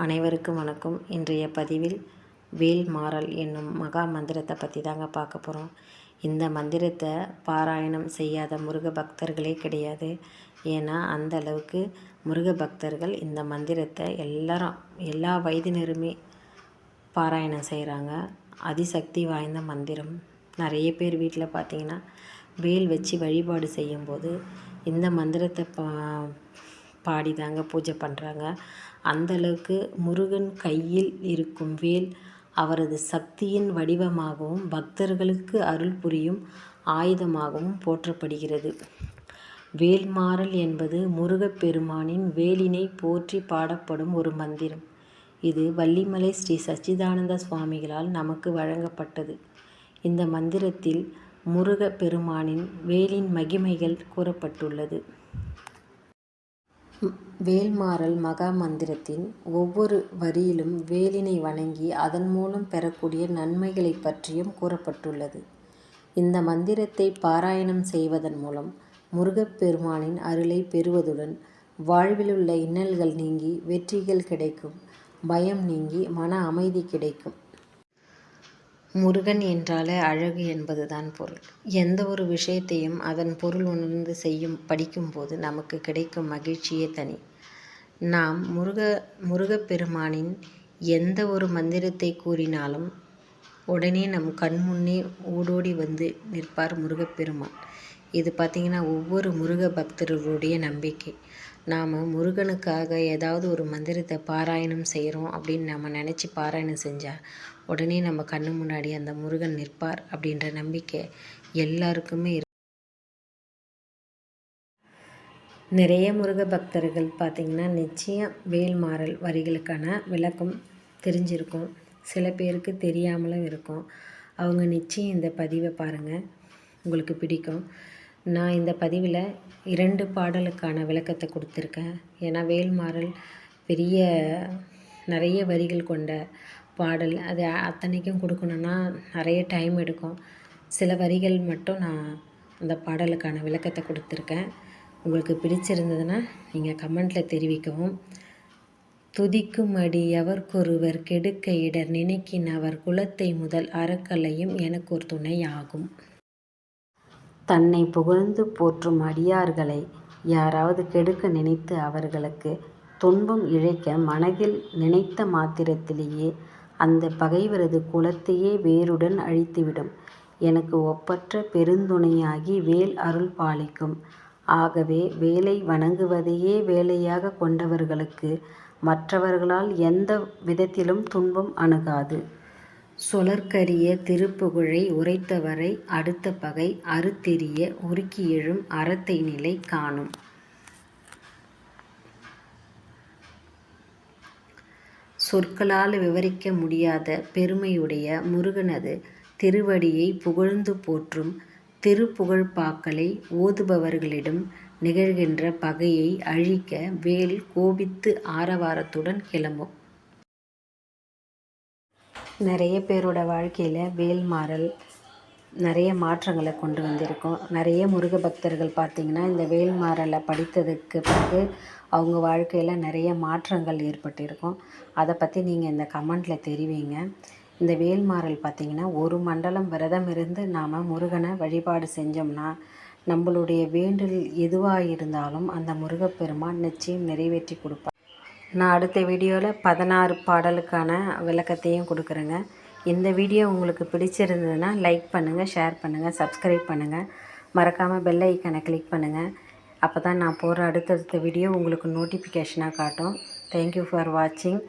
அனைவருக்கும் வணக்கம். இன்றைய பதிவில் வேல் மாறல் என்னும் மகா மந்திரத்தை பற்றி தாங்க பார்க்க போகிறோம் இந்த மந்திரத்தை பாராயணம் செய்யாத முருக பக்தர்களே கிடையாது. ஏன்னா அந்த அளவுக்கு முருக பக்தர்கள் இந்த மந்திரத்தை எல்லாரும் எல்லா வயதினருமே பாராயணம் செய்கிறாங்க அதிசக்தி வாய்ந்த மந்திரம். நிறைய பேர் வீட்டில் பார்த்தீங்கன்னா வேல் வச்சு வழிபாடு செய்யும்போது இந்த மந்திரத்தை பா பாடி தாங்க பூஜை பண்ணுறாங்க அந்தளவுக்கு முருகன் கையில் இருக்கும் வேல் அவரது சக்தியின் வடிவமாகவும் பக்தர்களுக்கு அருள் புரியும் ஆயுதமாகவும் போற்றப்படுகிறது. வேல்மாறல் என்பது முருகப்பெருமானின் வேலினை போற்றி பாடப்படும் ஒரு மந்திரம். இது வள்ளிமலை ஸ்ரீ சச்சிதானந்த சுவாமிகளால் நமக்கு வழங்கப்பட்டது. இந்த மந்திரத்தில் முருக பெருமானின் வேலின் மகிமைகள் கூறப்பட்டுள்ளது. வேல்மாறல் மகா மந்திரத்தின் ஒவ்வொரு வரியிலும் வேலினை வணங்கி அதன் மூலம் பெறக்கூடிய நன்மைகளைப் பற்றியும் கூறப்பட்டுள்ளது. இந்த மந்திரத்தை பாராயணம் செய்வதன் மூலம் முருகப்பெருமானின் அருளை பெறுவதுடன் வாழ்விலுள்ள இன்னல்கள் நீங்கி வெற்றிகள் கிடைக்கும், பயம் நீங்கி மன அமைதி கிடைக்கும். முருகன் என்றாலே அழகு என்பதுதான் பொருள். எந்த ஒரு விஷயத்தையும் அதன் பொருள் உணர்ந்து செய்யும் படிக்கும்போது நமக்கு கிடைக்கும் மகிழ்ச்சியே தனி. நாம் முருக முருகப்பெருமானின் எந்த ஒரு மந்திரத்தை கூறினாலும் உடனே நம் கண் முன்னே ஓடோடி வந்து நிற்பார் முருகப்பெருமான். இது பார்த்திங்கன்னா ஒவ்வொரு முருக பக்தர்களுடைய நம்பிக்கை. நாம் முருகனுக்காக ஏதாவது ஒரு மந்திரத்தை பாராயணம் செய்கிறோம் அப்படின்னு நம்ம நினச்சி பாராயணம் செஞ்சால் உடனே நம்ம கண்ணு முன்னாடி அந்த முருகன் நிற்பார் அப்படின்ற நம்பிக்கை எல்லாருக்குமே இருக்கு. நிறைய முருக பக்தர்கள் பார்த்திங்கன்னா நிச்சயம் வேல்மாறல் வரிகளுக்கான விளக்கம் தெரிஞ்சிருக்கும். சில பேருக்கு தெரியாமலும் இருக்கும். அவங்க நிச்சயம் இந்த பதிவை பாருங்கள் உங்களுக்கு பிடிக்கும். நான் இந்த பதிவில் இரண்டு பாடலுக்கான விளக்கத்தை கொடுத்துருக்கேன். ஏன்னா வேல்மாறல் பெரிய நிறைய வரிகள் கொண்ட பாடல். அது அத்தனைக்கும் கொடுக்கணுன்னா நிறைய டைம் எடுக்கும். சில வரிகள் மட்டும் நான் அந்த பாடலுக்கான விளக்கத்தை கொடுத்துருக்கேன். உங்களுக்கு பிடிச்சிருந்ததுன்னா நீங்கள் கமெண்ட்டில் தெரிவிக்கவும். துதிக்கும் அடி எவர்க்கொருவர் கெடுக்க இடர் நினைக்கின் அவர் குலத்தை முதல் அறக்கலையும் எனக்கு ஒரு துணை ஆகும் தன்னை புகழ்ந்து போற்றும் அடியார்களை யாராவது கெடுக்க நினைத்து அவர்களுக்கு துன்பம் இழைக்க மனதில் நினைத்த மாத்திரத்திலேயே அந்த பகைவரது குலத்தையே வேருடன் அழித்துவிடும். எனக்கு ஒப்பற்ற பெருந்துணையாகி வேல் அருள் பாலிக்கும். ஆகவே வேலை வணங்குவதையே வேலையாக கொண்டவர்களுக்கு மற்றவர்களால் எந்த விதத்திலும் துன்பம் அணுகாது. சொலற்கரிய திருப்புகழை உரைத்தவரை அடுத்த பகை அறுத்தெறிய உருக்கி எழும் அறத்தை நிலை காணும். சொற்களால் விவரிக்க முடியாத பெருமையுடைய முருகனது திருவடியை புகழ்ந்து போற்றும் திருப்புகழ்பாக்களை ஓதுபவர்களிடம் நிகழ்கின்ற பகையை அழிக்க வேல் கோபித்து ஆரவாரத்துடன் கிளம்பும். நிறைய பேரோட வாழ்க்கையில் வேல் மாறல் நிறைய மாற்றங்களை கொண்டு வந்திருக்கோம். நிறைய முருக பக்தர்கள் பார்த்திங்கன்னா இந்த வேல் மாறலை படித்ததுக்கு பிறகு அவங்க வாழ்க்கையில் நிறைய மாற்றங்கள் ஏற்பட்டிருக்கும். அதை பற்றி நீங்கள் இந்த கமெண்டில் தெரிவிங்க. இந்த வேல்மாறல் பார்த்திங்கன்னா ஒரு மண்டலம் விரதம் இருந்து நாம் முருகனை வழிபாடு செஞ்சோம்னா நம்மளுடைய வேண்டல் எதுவாக இருந்தாலும் அந்த முருகப்பெருமான் நிச்சயம் நிறைவேற்றி கொடுப்பார். நான் அடுத்த வீடியோவில் பதினாறு பாடலுக்கான விளக்கத்தையும் கொடுக்குறேங்க. இந்த வீடியோ உங்களுக்கு பிடிச்சிருந்ததுன்னா லைக் பண்ணுங்கள் ஷேர் பண்ணுங்கள் சப்ஸ்கிரைப் பண்ணுங்கள் மறக்காமல் பெல் ஐக்கனை கிளிக் பண்ணுங்கள் அப்போ தான் நான் போகிற அடுத்தடுத்த வீடியோ உங்களுக்கு நோட்டிஃபிகேஷனாக காட்டும். தேங்க்யூ ஃபார் வாட்சிங்